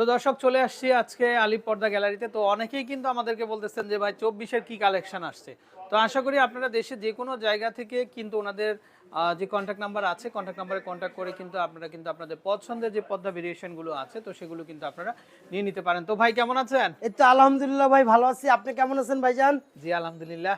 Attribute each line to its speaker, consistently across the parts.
Speaker 1: তো দর্শক, চলে আসছি আজকে আলিপ পর্দা গ্যালারিতে। তো অনেকেই কিন্তু আমাদেরকে বলতেছেন যে, ভাই, চব্বিশের কি কালেকশন আসছে? তো আশা করি আপনারা দেশে যে কোনো জায়গা থেকে কিন্তু ওনাদের যে কন্ট্যাক্ট নাম্বার আছে কন্ট্যাক্ট নাম্বারে কন্ট্যাক্ট করে কিন্তু আপনারা কিন্তু আপনাদের পছন্দের যে পর্দা ভেরিয়েশনগুলো আছে তো সেগুলো কিন্তু আপনারা নিয়ে নিতে পারেন। তো ভাই কেমন আছেন?
Speaker 2: এই তো আলহামদুলিল্লাহ ভাই ভালো আছি। আপনি কেমন আছেন ভাইজান?
Speaker 1: জি আলহামদুলিল্লাহ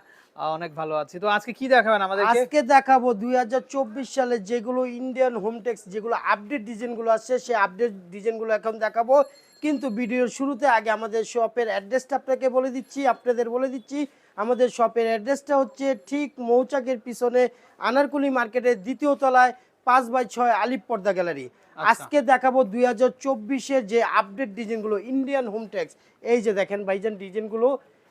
Speaker 1: অনেক ভালো আছি। তো আজকে কি দেখাবেন আমাদেরকে?
Speaker 2: আজকে দেখাবো দুই হাজার চব্বিশ সালে যেগুলো ইন্ডিয়ান হোমটেক্স যেগুলো আপডেট ডিজাইনগুলো আছে সেই আপডেট ডিজাইনগুলো এখন দেখাবো। কিন্তু ভিডিওর শুরুতে আগে আমাদের শপের অ্যাড্রেসটা আপনাকে বলে দিচ্ছি আপনাদের বলে দিচ্ছি। আমাদের শপের অ্যাড্রেসটা হচ্ছে ঠিক মৌচাকের পিছনে আনারকুলি মার্কেটের দ্বিতীয় তলায় পাঁচ বাই ছয় আলিপ পর্দা গ্যালারি। আজকে দেখাবো দুই হাজার চব্বিশের যে আপডেট ডিজাইনগুলো ইন্ডিয়ান হোমটেক্স এই যে দেখেন ভাইজান ডিজাইনগুলো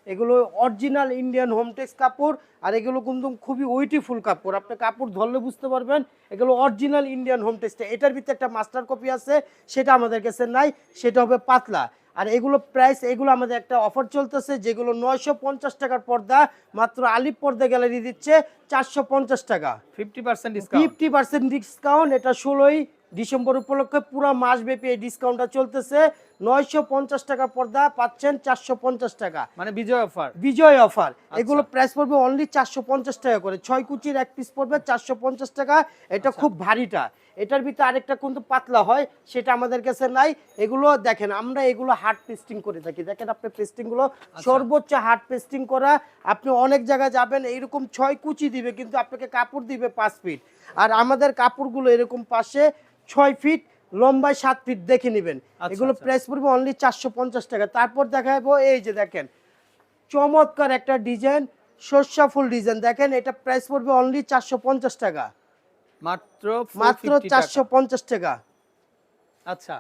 Speaker 2: এগুলো অরিজিনাল ইন্ডিয়ান হোমটেক্স কাপড় আর এগুলো কিন্তু খুবই ওয়েটিফুল কাপড়। আপনি কাপড় ধরলে বুঝতে পারবেন এগুলো অরিজিনাল ইন্ডিয়ান হোমটেক্সটা এটার ভিতরে একটা মাস্টার কপি আছে সেটা আমাদের কাছে নাই সেটা হবে পাতলা। আর এগুলো প্রাইস এগুলো আমাদের একটা অফার চলতেছে যেগুলো নয়শো পঞ্চাশ টাকার পর্দা মাত্র আলিপ পর্দা গ্যালারি দিচ্ছে চারশো পঞ্চাশ টাকা।
Speaker 1: Fifty percent discount
Speaker 2: fifty percent discount এটা ষোলোই ডিসেম্বর উপলক্ষে পুরো মাসব্যাপী এই ডিসকাউন্টটা চলতেছে। নয়শো পঞ্চাশ টাকা পর্দা পাচ্ছেন চারশো পঞ্চাশ টাকা।
Speaker 1: মানে বিজয় অফার
Speaker 2: বিজয় অফার এগুলো প্রাইস পড়বে অনলি চারশো পঞ্চাশ টাকা করে। ছয় কুচির এক পিস পড়বে চারশো পঞ্চাশ টাকা। এটা খুব ভারীটা। এটার ভিতরে আরেকটা কিন্তু পাতলা হয় সেটা আমাদের কাছে নাই। এগুলো দেখেন আমরা এগুলো হার্ড পেস্টিং করে থাকি। দেখেন আপনি পেস্টিংগুলো সর্বোচ্চ হার্ড পেস্টিং করা আপনি অনেক জায়গায় যাবেন এইরকম ছয় কুচি দিবে কিন্তু আপনাকে কাপড় দিবে পাঁচ ফিট আর আমাদের কাপড়গুলো এরকম পাশে ছয় ফিট লম্বায় সাত ফিট দেখে নেবেন।
Speaker 1: আচ্ছা,
Speaker 2: এগুলো
Speaker 1: আচ্ছা।
Speaker 2: প্রাইস পড়বে অনলি চারশো পঞ্চাশ টাকা। তারপর দেখাবো এই যে দেখেন চমৎকার একটা ডিজাইন সর্ষা ফুল ডিজাইন দেখেন এটা প্রাইস পড়বে অনলি চারশো পঞ্চাশ টাকা।
Speaker 1: মাত্র
Speaker 2: মাত্র চারশো পঞ্চাশ টাকা।
Speaker 1: আচ্ছা।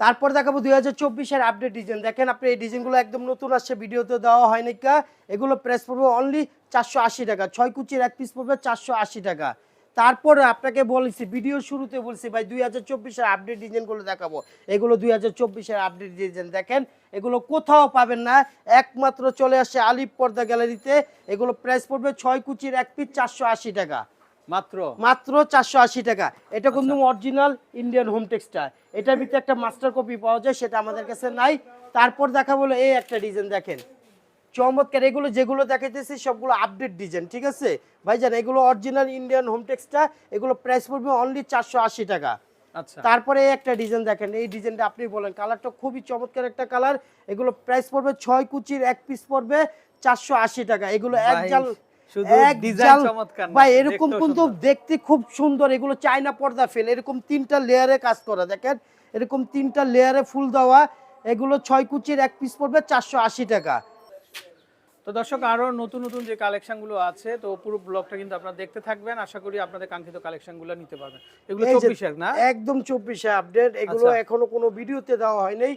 Speaker 2: তারপর দেখাবো দুই হাজার চব্বিশের আপডেট ডিজাইন দেখেন আপনি এই ডিজাইনগুলো একদম নতুন আসছে ভিডিওতে দেওয়া হয় নাকি এগুলো প্রাইস পড়বে অনলি চারশো আশি টাকা। ছয় কুচির এক পিস পড়বে চারশো আশি টাকা। তারপরে আপনাকে বলেছি ভিডিও শুরুতে বলছি ভাই দুই হাজার চব্বিশের আপডেট ডিজাইনগুলো দেখাবো। এগুলো দুই হাজার চব্বিশের আপডেট ডিজাইন দেখেন এগুলো কোথাও পাবেন না। একমাত্র চলে আসে আলিপ পর্দা গ্যালারিতে এগুলো প্রাইস পড়বে ছয় কুচির এক পিস চারশো আশি টাকা।
Speaker 1: মাত্র?
Speaker 2: মাত্র চারশো আশি টাকা। এটা কিন্তু অরিজিনাল ইন্ডিয়ান হোম টেক্সটাইল এটার ভিতরে একটা মাস্টার কপি পাওয়া যায় সেটা আমাদের কাছে নাই। তারপর দেখা বলো এই একটা ডিজাইন দেখেন। চমৎকার এগুলো যেগুলো দেখাইতেছি সবগুলো আপডেট ডিজাইন ঠিক আছে? ভাইজান এগুলো অরিজিনাল ইন্ডিয়ান হোম টেক্সটা এগুলো প্রাইস পড়বে অনলি চারশো আশি টাকা।
Speaker 1: আচ্ছা।
Speaker 2: তারপরে এই একটা ডিজাইন দেখেন। এই ডিজাইনটা আপনি বলেন কালারটা খুবই চমৎকার একটা কালার এগুলো প্রাইস পড়বে ছয় কুচির এক পিস পড়বে চারশো আশি টাকা। এগুলো এক জাল ভাই এরকম কিন্তু দেখতে খুব সুন্দর এগুলো চায়না পর্দা ফেল এরকম তিনটা লেয়ারে কাজ করা দেখেন? এরকম তিনটা লেয়ারে ফুল দেওয়া এগুলো ছয় কুচির এক পিস পড়বে চারশো আশি টাকা।
Speaker 1: তো দর্শক আরও নতুন নতুন যে কালেকশনগুলো আছে তো পুরো ব্লগটা কিন্তু আপনারা দেখতে থাকবেন। আশা করি আপনাদের কাঙ্ক্ষিত কালেকশনগুলো নিতে পারবেন। এগুলো চব্বিশের না?
Speaker 2: একদম চব্বিশে আপডেট এগুলো
Speaker 1: আচ্ছা।
Speaker 2: এখনও কোনো ভিডিওতে দেওয়া হয়নি।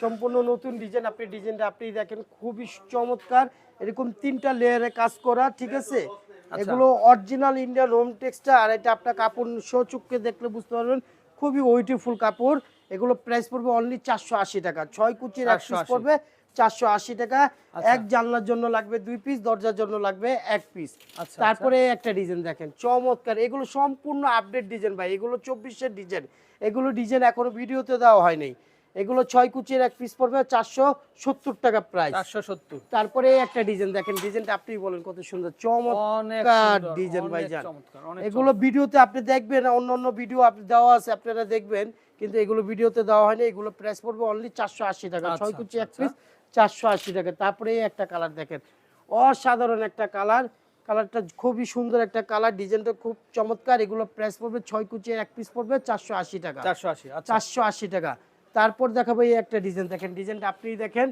Speaker 2: সম্পূর্ণ নতুন ডিজাইন। আপনি ডিজাইনটা আপনি দেখেন খুবই চমৎকার। এরকম তিনটা লেয়ারে কাজ করা ঠিক আছে?
Speaker 1: আচ্ছা।
Speaker 2: এগুলো অরিজিনাল ইন্ডিয়ান হোম টেক্সটা আর এটা আপনার কাপড় সচুককে দেখলে বুঝতে পারবেন খুবই ওয়েটিফুল কাপড়। এগুলো প্রাইস পড়বে অনলি চারশো আশি টাকা। ছয় কুচির এক পিস পড়বে চারশো আশি টাকা।
Speaker 1: আচ্ছা।
Speaker 2: এক জানলার জন্য লাগবে দুই পিস দরজার জন্য লাগবে এক পিস
Speaker 1: আচ্ছা,
Speaker 2: তারপরে একটা ডিজাইন দেখেন চমৎকার। এগুলো সম্পূর্ণ আপডেট ডিজাইন ভাই এগুলো চব্বিশের ডিজাইন এগুলো ডিজাইন এখনও ভিডিওতে দেওয়া হয়নি এগুলো ছয় কুচির এক পিস পড়বে চারশো সত্তর টাকা প্রাইস
Speaker 1: চারশো সত্তর।
Speaker 2: তারপরে একটা ডিজাইন দেখেন ডিজাইনটা আপনি বলেন কত সুন্দর চমৎকার ডিজাইন
Speaker 1: চমৎকার, অনেক
Speaker 2: এগুলো ভিডিওতে আপনি দেখবেন অন্য অন্য ভিডিও আপনি দেওয়া আছে আপনারা দেখবেন কিন্তু এগুলো ভিডিওতে দেওয়া হয়নি এগুলো প্রাইস পড়বে অনলি চারশো আশি টাকা।
Speaker 1: আচ্ছা,
Speaker 2: ছয় কুচি এক
Speaker 1: আচ্ছা।
Speaker 2: পিস চারশো আশি টাকা। তারপরে একটা কালার দেখেন অসাধারণ একটা কালার কালারটা খুবই সুন্দর একটা কালার ডিজাইনটা খুব চমৎকার। এগুলো প্রাইস পড়বে ছয় কুচি এক পিস পড়বে চারশো আশি টাকা।
Speaker 1: চারশো আশি আচ্ছা।
Speaker 2: চারশো আশি টাকা। তারপর দেখাবো এই একটা ডিজাইন দেখেন ডিজাইনটা আপনি দেখেন।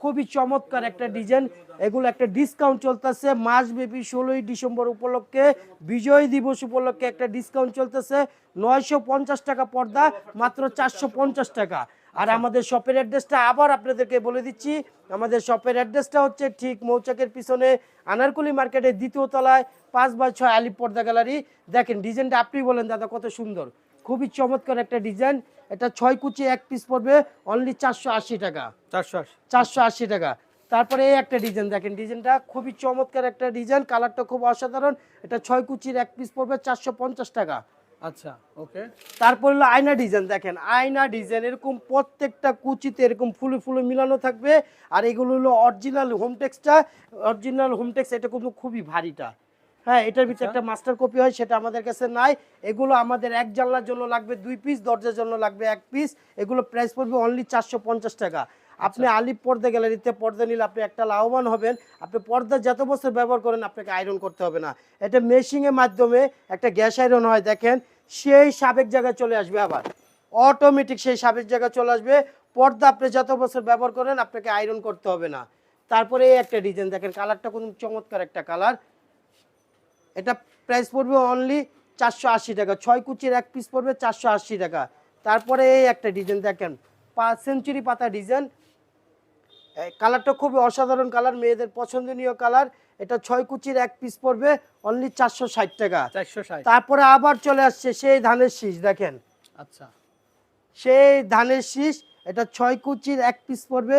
Speaker 2: খুবই চমৎকার একটা ডিজাইন এগুলো একটা ডিসকাউন্ট চলতেছে। মাস ব্যাপী ষোলোই ডিসেম্বর উপলক্ষে বিজয় দিবস উপলক্ষে একটা ডিসকাউন্ট চলতেছে। নয়শো পঞ্চাশ টাকা পর্দা মাত্র চারশো পঞ্চাশ টাকা। আর আমাদের শপের অ্যাড্রেসটা আবার আপনাদেরকে বলে দিচ্ছি। আমাদের শপের অ্যাড্রেসটা হচ্ছে ঠিক মৌচাকের পিছনে আনারকুলি মার্কেটের দ্বিতীয় তলায় পাঁচ বাই ছয় আলিপ পর্দা গ্যালারি। দেখেন ডিজাইনটা আপনি বলেন দাদা কত সুন্দর। খুবই চমৎকার একটা ডিজাইন এটা ছয় কুচি এক পিস পড়বে অনলি চারশো আশি টাকা।
Speaker 1: চারশো আশি।
Speaker 2: চারশো আশি টাকা। তারপরে এই একটা ডিজাইন দেখেন ডিজাইনটা খুবই চমৎকার একটা ডিজাইন কালারটা খুব অসাধারণ। এটা ছয় কুচির এক পিস পড়বে চারশো পঞ্চাশ টাকা।
Speaker 1: আচ্ছা ওকে।
Speaker 2: তারপর হলো আয়না ডিজাইন দেখেন আয়না ডিজাইন এরকম প্রত্যেকটা কুচিতে এরকম ফুলে ফুলে মিলানো থাকবে। আর এগুলো হলো অরিজিনাল হোমটেক্সটা অরিজিনাল হোমটেক্স এটা কিন্তু খুবই ভারীটা হ্যাঁ এটার ভিতরে
Speaker 1: আচ্ছা।
Speaker 2: একটা মাস্টার কপি হয় সেটা আমাদের কাছে নাই। এগুলো আমাদের এক জানলার জন্য লাগবে দুই পিস দরজার জন্য লাগবে এক পিস এগুলো প্রাইস পড়বে অনলি চারশো পঞ্চাশ টাকা। আপনি
Speaker 1: আচ্ছা।
Speaker 2: আলিপ পর্দা গ্যালারিতে পর্দা নিলে আপনি একটা লাভবান হবেন। আপনি পর্দা যত বছর ব্যবহার করেন আপনাকে আয়রন করতে হবে না। এটা মেশিংয়ের মাধ্যমে একটা গ্যাস আয়রন হয় দেখেন। সেই সাবেক জায়গায় চলে আসবে আবার। অটোমেটিক সেই সাবেক জায়গায় চলে আসবে। পর্দা আপনি যত বছর ব্যবহার করেন আপনাকে আয়রন করতে হবে না। তারপরে এই একটা ডিজাইন দেখেন কালারটা কোন চমৎকার একটা কালার এটা প্রাইস পড়বে অনলি চারশো আশি টাকা। ছয় কুচির এক পিস পড়বে চারশো আশি টাকা। তারপরে এই একটা ডিজাইন দেখেন। পাঁচ সেঞ্চুরি পাতা ডিজাইন কালারটা খুবই অসাধারণ কালার মেয়েদের পছন্দনীয় কালার এটা ছয় কুচির এক পিস পড়বে অনলি চারশো ষাট টাকা।
Speaker 1: চারশো ষাট।
Speaker 2: তারপরে আবার চলে আসছে সেই ধানের শীষ দেখেন।
Speaker 1: আচ্ছা।
Speaker 2: সেই ধানের শীষ এটা ছয় কুচির এক পিস পড়বে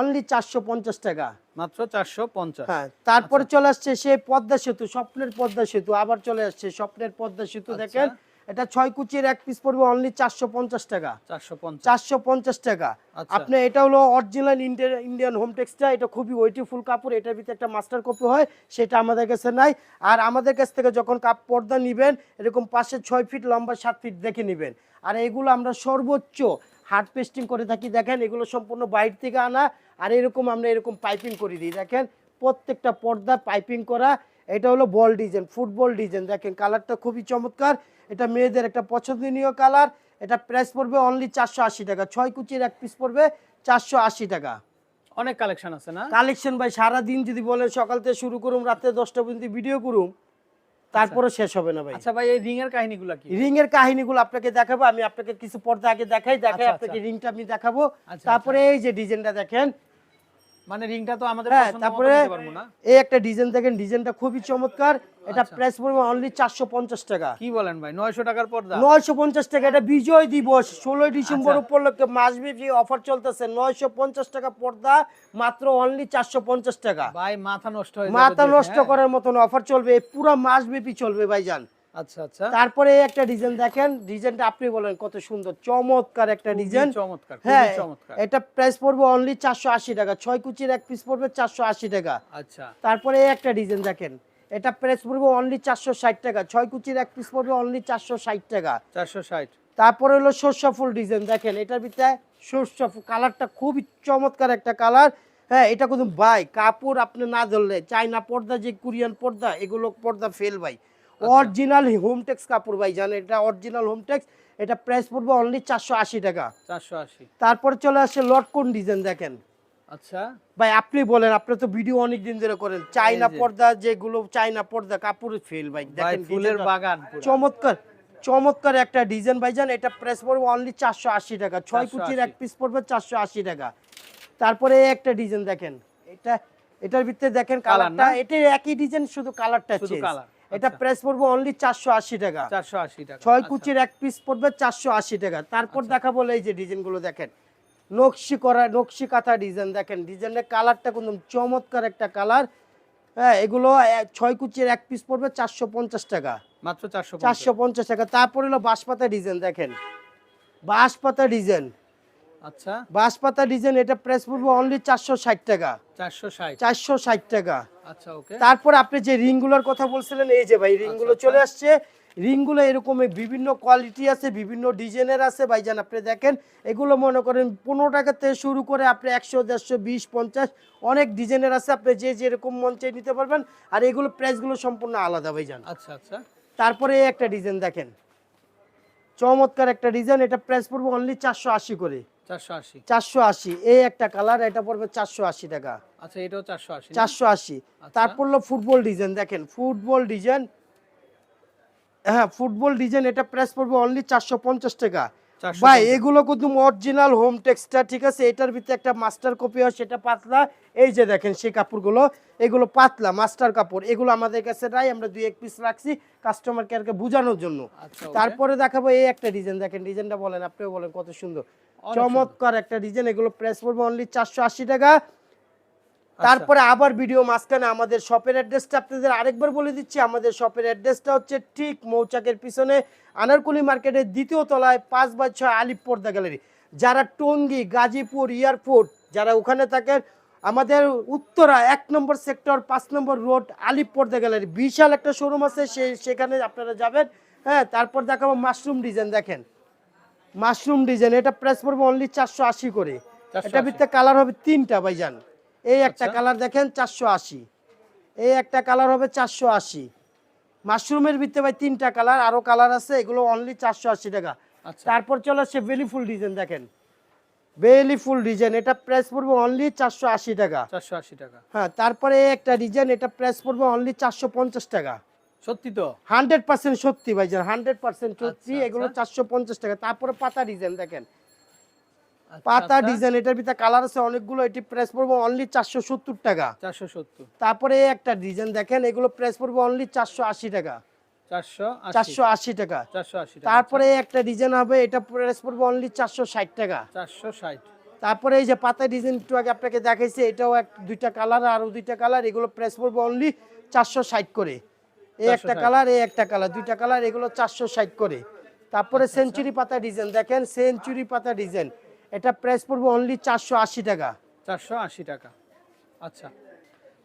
Speaker 2: অনলি চারশো পঞ্চাশ টাকা।
Speaker 1: মাত্র চারশো পঞ্চাশ।
Speaker 2: হ্যাঁ তারপরে চলে আসছে সেই পদ্মা সেতু স্বপ্নের পদ্মা সেতু আবার চলে আসছে স্বপ্নের পদ্মা সেতু
Speaker 1: আচ্ছা।
Speaker 2: দেখেন এটা ছয় কুচির এক পিস পড়বে অনলি চারশো পঞ্চাশ টাকা।
Speaker 1: চারশো পঞ্চাশ।
Speaker 2: চারশো পঞ্চাশ টাকা।
Speaker 1: আচ্ছা।
Speaker 2: আপনি এটা হলো অরিজিনাল ইন্ডিয়ান ইন্ডিয়ান হোম টেক্সটা এটা খুবই ওয়েটিফুল কাপড় এটার ভিতরে একটা মাস্টার কপি হয় সেটা আমাদের কাছে নাই। আর আমাদের কাছ থেকে যখন কাপ পর্দা নেবেন এরকম পাশে ছয় ফিট লম্বা সাত ফিট দেখে নেবেন। আর এগুলো আমরা সর্বোচ্চ হার্ড পেস্টিং করে থাকি দেখেন এগুলো সম্পূর্ণ বাইরে থেকে আনা। আর এরকম আমরা এরকম পাইপিং করে দিই। দেখেন প্রত্যেকটা পর্দা পাইপিং করা এটা হলো বল ডিজাইন ফুটবল ডিজাইন দেখেন কালারটা খুবই চমৎকার। এটা মেয়েদের একটা পছন্দনীয় কালার এটা প্রাইস পড়বে অনলি চারশো আশি টাকা। ছয় কুচির এক পিস পড়বে চারশো আশি টাকা।
Speaker 1: অনেক কালেকশন আছে না?
Speaker 2: কালেকশন ভাই সারা দিন যদি বলেন সকাল থেকে শুরু করুম রাতে দশটা পর্যন্ত ভিডিও করুম তারপরে শেষ হবে না ভাই।
Speaker 1: আচ্ছা ভাই এই রিং এর কাহিনীগুলো কি?
Speaker 2: রিং এর কাহিনীগুলো আপনাকে দেখাবো আমি আপনাকে কিছু পর্দা আগে দেখাই দেখাই
Speaker 1: আচ্ছা,
Speaker 2: আপনাকে
Speaker 1: আচ্ছা।
Speaker 2: রিংটা আমি দেখাবো।
Speaker 1: আচ্ছা,
Speaker 2: তারপরে এই যে ডিজাইনটা দেখেন
Speaker 1: মানে রিংটা তো আমাদের
Speaker 2: হ্যাঁ
Speaker 1: পছন্দ
Speaker 2: তারপরে এই একটা ডিজাইন দেখেন ডিজাইনটা খুবই চমৎকার এটা
Speaker 1: আচ্ছা।
Speaker 2: প্রাইস পড়বে অনলি চারশো পঞ্চাশ টাকা
Speaker 1: কি বলেন ভাই নয়শো টাকার পর্দা
Speaker 2: নয়শো পঞ্চাশ টাকা এটা বিজয় দিবস ষোলোই ডিসেম্বর
Speaker 1: আচ্ছা।
Speaker 2: উপলক্ষে মাসব্যাপী অফার চলতেছে নয়শো পঞ্চাশ টাকা পর্দা মাত্র অনলি চারশো পঞ্চাশ টাকা
Speaker 1: ভাই মাথা নষ্ট হয়ে
Speaker 2: মাথা নষ্ট
Speaker 1: হ্যাঁ।
Speaker 2: করার মতন অফার চলবে পুরো মাসব্যাপী চলবে ভাইজান
Speaker 1: আচ্ছা আচ্ছা।
Speaker 2: তারপরে একটা ডিজাইন দেখেন ডিজাইনটা আপনি বলেন কত সুন্দর চমৎকার একটা ডিজাইন।
Speaker 1: চমৎকার
Speaker 2: হ্যাঁ
Speaker 1: চমৎকার।
Speaker 2: এটা প্রাইস পড়বে অনলি চারশো আশি টাকা। ছয় কুচির এক পিস পড়বে চারশো আশি টাকা।
Speaker 1: আচ্ছা।
Speaker 2: তারপরে একটা ডিজাইন দেখেন এটা প্রাইস পড়বে অনলি চারশো ষাট টাকা। ছয় কুচির এক পিস পড়বে অনলি চারশো ষাট টাকা।
Speaker 1: চারশো ষাট।
Speaker 2: তারপরে হলো সর্ষা ফুল ডিজাইন দেখেন এটার ভিতরে সর্ষা ফুল কালারটা খুবই চমৎকার একটা কালার। হ্যাঁ এটা কিন্তু ভাই কাপড় আপনি না ধরলে চাইনা পর্দা যে কোরিয়ান পর্দা এগুলো পর্দা ফেল ভাই। অরিজিনাল হোমটেক্স কাপড় ভাই জানেন এটা অরিজিনাল হোম হোমটেক্স এটা প্রাইস পড়বে অনলি চারশো আশি টাকা।
Speaker 1: চারশো আশি।
Speaker 2: তারপরে চলে আসে লটকন ডিজাইন দেখেন?
Speaker 1: আচ্ছা।
Speaker 2: ভাই আপনি বলেন আপনি তো ভিডিও অনেক দিন ধরে করেন। চাইনা। পর্দা যেগুলো চাইনা পর্দা কাপড় ফেল ভাই দেখেন
Speaker 1: ফুলের বাগান
Speaker 2: চমৎকার চমৎকার একটা ডিজাইন ভাইজান এটা প্রেস পড়বে অনলি চারশো আশি টাকা। ছয়
Speaker 1: 480
Speaker 2: কুচির এক পিস পড়বে চারশো আশি টাকা। তারপরে একটা ডিজাইন দেখেন এটা এটার ভিতরে দেখেন কালারটা? এটা একই ডিজাইন শুধু কালারটা
Speaker 1: শুধু
Speaker 2: চেঞ্জ এটা
Speaker 1: আচ্ছা।
Speaker 2: প্রেস পড়বে অনলি চারশো আশি টাকা।
Speaker 1: চারশো আশি টাকা।
Speaker 2: ছয়
Speaker 1: আচ্ছা।
Speaker 2: কুচির এক পিস পড়বে চারশো আশি টাকা। তারপর দেখাবো এই যে ডিজাইনগুলো দেখেন। নকশি করা নকশি কাঁথা ডিজাইন দেখেন। ডিজাইনের কালারটা কিন্তু চমৎকার একটা কালার হ্যাঁ এগুলো ছয় কুচির এক পিস পড়বে চারশো পঞ্চাশ টাকা।
Speaker 1: মাত্র চারশো
Speaker 2: চারশো পঞ্চাশ টাকা। তারপর হলো বাঁশপাতা ডিজাইন দেখেন। বাঁশপাতা ডিজাইন
Speaker 1: আচ্ছা।
Speaker 2: বাঁশপাতা ডিজাইন এটা প্রাইস পড়বে অনলি চারশো ষাট টাকা।
Speaker 1: চারশো ষাট।
Speaker 2: চারশো ষাট টাকা।
Speaker 1: আচ্ছা
Speaker 2: তারপর আপনি যে রিংগুলোর কথা বলছিলেন এই যে ভাই রিংগুলো
Speaker 1: আচ্ছা।
Speaker 2: চলে আসছে। রিংগুলো এরকম বিভিন্ন কোয়ালিটি আছে বিভিন্ন ডিজাইনের আছে। ভাইজান আপনি দেখেন এগুলো মনে করেন পনেরো টাকা থেকে শুরু করে আপনি একশো দেড়শো বিশ পঞ্চাশ অনেক ডিজাইনের আছে। আপনি যে যেরকম মন চাই নিতে পারবেন। আর এগুলো প্রাইসগুলো সম্পূর্ণ আলাদা ভাইজান।
Speaker 1: আচ্ছা আচ্ছা।
Speaker 2: তারপরে এই একটা ডিজাইন দেখেন। চমৎকার একটা ডিজাইন। এটা প্রাইস পড়বে অনলি চারশো আশি করে।
Speaker 1: চারশো আশি।
Speaker 2: এই একটা কালার এটা পড়বে চারশো আশি টাকা।
Speaker 1: আচ্ছা এটাও চারশো আশি
Speaker 2: চারশো আশি।
Speaker 1: আচ্ছা।
Speaker 2: তারপর হলো ফুটবল ডিজাইন দেখেন ফুটবল ডিজাইন। হ্যাঁ ফুটবল ডিজাইন এটা প্রাইস পড়বে অনলি চারশো পঞ্চাশ টাকা। ভাই এগুলো কিন্তু অরিজিনাল হোম টেক্সটা ঠিক আছে? এটার ভিতরে একটা মাস্টার কপি হয় সেটা পাতলা। এই যে দেখেন সেই কাপড়গুলো এগুলো পাতলা মাস্টার কাপড়। এগুলো আমাদের কাছে নাই আমরা দুই এক পিস রাখছি কাস্টমার কেয়ারকে বোঝানোর জন্য।
Speaker 1: আচ্ছা
Speaker 2: তারপরে দেখাবো এই একটা ডিজাইন দেখেন ডিজাইনটা বলেন আপনিও বলেন কত সুন্দর। চমৎকার একটা ডিজাইন এগুলো প্রাইস পড়বে অনলি চারশো আশি টাকা।
Speaker 1: আচ্ছা।
Speaker 2: তারপরে আবার ভিডিও মাঝখানে আমাদের শপের অ্যাড্রেসটা আপনাদের আরেকবার বলে দিচ্ছি। আমাদের শপের অ্যাড্রেসটা হচ্ছে ঠিক মৌচাকের পিছনে আনারকুলি মার্কেটের দ্বিতীয় তলায় পাঁচ বাই ছয় আলিপ পর্দা গ্যালারি। যারা টঙ্গী গাজীপুর এয়ারপোর্ট যারা ওখানে থাকেন আমাদের উত্তরা এক নম্বর সেক্টর পাঁচ নম্বর রোড আলিপ পর্দা গ্যালারি। বিশাল একটা শোরুম আছে সে সেখানে আপনারা যাবেন। হ্যাঁ তারপর দেখাবো মাশরুম ডিজাইন দেখেন। মাশরুম ডিজাইন এটা প্রাইস পড়বে অনলি চারশো আশি করে।
Speaker 1: 480
Speaker 2: এটা ভিতরে কালার হবে তিনটা ভাইজান। এই একটা
Speaker 1: আচ্ছা।
Speaker 2: কালার দেখেন চারশো আশি। এই একটা কালার হবে চারশো আশি। মাশরুমের ভিতরে ভাই তিনটা কালার আরও কালার আছে এগুলো অনলি চারশো আশি টাকা।
Speaker 1: আচ্ছা।
Speaker 2: তারপর চলে আসছে বেলি ফুল ডিজাইন দেখেন। বেলি ফুল ডিজাইন এটা প্রাইস পড়বে অনলি চারশো আশি টাকা।
Speaker 1: চারশো আশি টাকা।
Speaker 2: হ্যাঁ তারপরে এই একটা ডিজাইন এটা প্রাইস পড়বে অনলি চারশো পঞ্চাশ টাকা।
Speaker 1: সত্যি তো?
Speaker 2: হান্ড্রেড পার্সেন্ট সত্যি ভাইজান হান্ড্রেড পার্সেন্ট সত্যি।
Speaker 1: আচ্ছা,
Speaker 2: এগুলো
Speaker 1: আচ্ছা।
Speaker 2: চারশো পঞ্চাশ টাকা। তারপরে পাতা ডিজাইন দেখেন।
Speaker 1: আচ্ছা,
Speaker 2: পাতা। ডিজাইন এটার ভিতরে কালার আছে অনেকগুলো। এটি প্রাইস পড়বে অনলি চারশো সত্তর টাকা।
Speaker 1: চারশো সত্তর।
Speaker 2: তারপরে একটা ডিজাইন দেখেন এগুলো প্রাইস পড়বে অনলি চারশো আশি টাকা।
Speaker 1: চারশো আশি।
Speaker 2: টাকা। তারপরে একটা ডিজাইন হবে এটা প্রাইস পড়বে অনলি চারশো ষাট টাকা।
Speaker 1: চারশো ষাট।
Speaker 2: তারপরে এই যে পাতা ডিজাইন একটু আগে আপনাকে দেখাইছে এটাও এক দুইটা কালার আর দুইটা কালার। এগুলো প্রাইস পড়বে অনলি চারশো ষাট করে। এই একটা কালার এই একটা কালার দুইটা কালার এগুলো চারশো ষাট করে। তারপরে সেঞ্চুরি পাতা ডিজাইন দেখেন সেঞ্চুরি পাতা ডিজাইন এটা প্রাইস পড়বে অনলি চারশো আশি টাকা।
Speaker 1: চারশো আশি টাকা। আচ্ছা।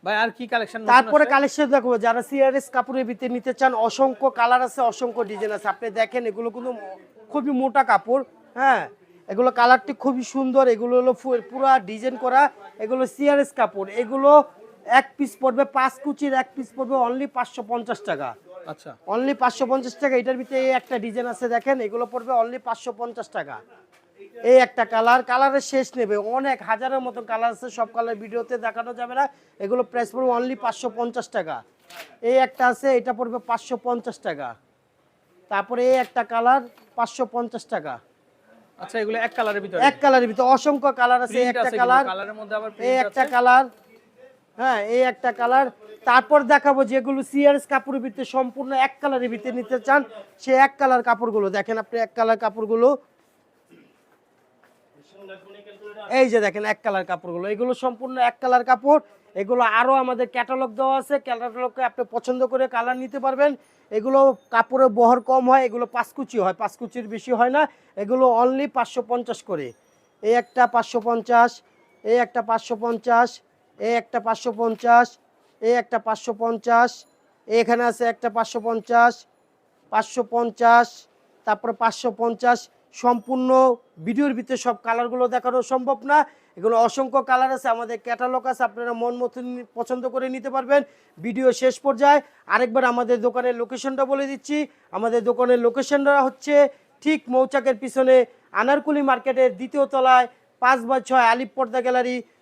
Speaker 1: ভাই আর কি কালেকশন
Speaker 2: তারপরে কালেকশন দেখো যারা সিআরএস কাপড়ের ভিতরে নিতে চান অসংখ্য কালার আছে অসংখ্য ডিজাইন আছে। আপনি দেখেন এগুলো কিন্তু খুবই মোটা কাপড় হ্যাঁ? এগুলো কালারটি খুবই সুন্দর এগুলো হলো পুরা ডিজাইন করা এগুলো সিআরএস কাপড়। এগুলো এক পিস পড়বে পাঁচ কুচির এক পিস পড়বে অনলি পাঁচশো পঞ্চাশ টাকা।
Speaker 1: আচ্ছা।
Speaker 2: অনলি পাঁচশো পঞ্চাশ টাকা এটার ভিতরে এই একটা ডিজাইন আছে দেখেন এগুলো পড়বে অনলি পাঁচশো পঞ্চাশ টাকা। এই একটা কালার কালারের শেষ নেবে অনেক হাজারের মতো কালার আছে সব কালার ভিডিওতে দেখানো যাবে না এগুলো প্রাইস পড়বে অনলি পাঁচশো পঞ্চাশ টাকা। এই একটা আছে এটা পড়বে পাঁচশো পঞ্চাশ টাকা। তারপরে এই একটা কালার পাঁচশো পঞ্চাশ টাকা।
Speaker 1: আচ্ছা এগুলো এক কালারের ভিতরে?
Speaker 2: এক কালারের ভিতরে অসংখ্য কালার আছে একটা কালার
Speaker 1: কালারের মধ্যে আবার
Speaker 2: এই একটা কালার হ্যাঁ এই একটা কালার তারপর দেখাবো যেগুলো সিআরএস কাপড়ের ভিতরে সম্পূর্ণ এক কালারের ভিতরে নিতে চান, সে এক কালার কাপড়গুলো। দেখেন আপনি এক কালার কাপড়গুলো। এই যে দেখেন, এক কালার কাপড়গুলো। এগুলো সম্পূর্ণ এক কালার কাপড়। এগুলো আরও আমাদের ক্যাটালগ দেওয়া আছে। ক্যাটালগকে আপনি পছন্দ করে কালার নিতে পারবেন। এগুলো কাপড়ের বহর কম হয়, এগুলো পাঁচকুচি হয়। পাঁচকুচির বেশি হয় না। এগুলো অনলি পাঁচশো পঞ্চাশ করে। এই একটা পাঁচশো পঞ্চাশ, এই একটা পাঁচশো পঞ্চাশ এই একটা পাঁচশো পঞ্চাশ, এ একটা পাঁচশো পঞ্চাশ, এখানে আছে একটা পাঁচশো পঞ্চাশ পাঁচশো পঞ্চাশ, তারপরে পাঁচশো পঞ্চাশ। সম্পূর্ণ ভিডিওর ভিতরে সব কালারগুলো দেখানো সম্ভব না। এগুলো অসংখ্য কালার আছে, আমাদের ক্যাটালগ আছে, আপনারা মন মতো নি- পছন্দ করে নিতে পারবেন। ভিডিও শেষ পর্যায়ে আরেকবার আমাদের দোকানের লোকেশনটা বলে দিচ্ছি। আমাদের দোকানের লোকেশনটা হচ্ছে ঠিক মৌচাকের পিছনে আনারকুলি মার্কেটের দ্বিতীয় তলায় পাঁচ বাই ছয় আলিপ পর্দা গ্যালারি।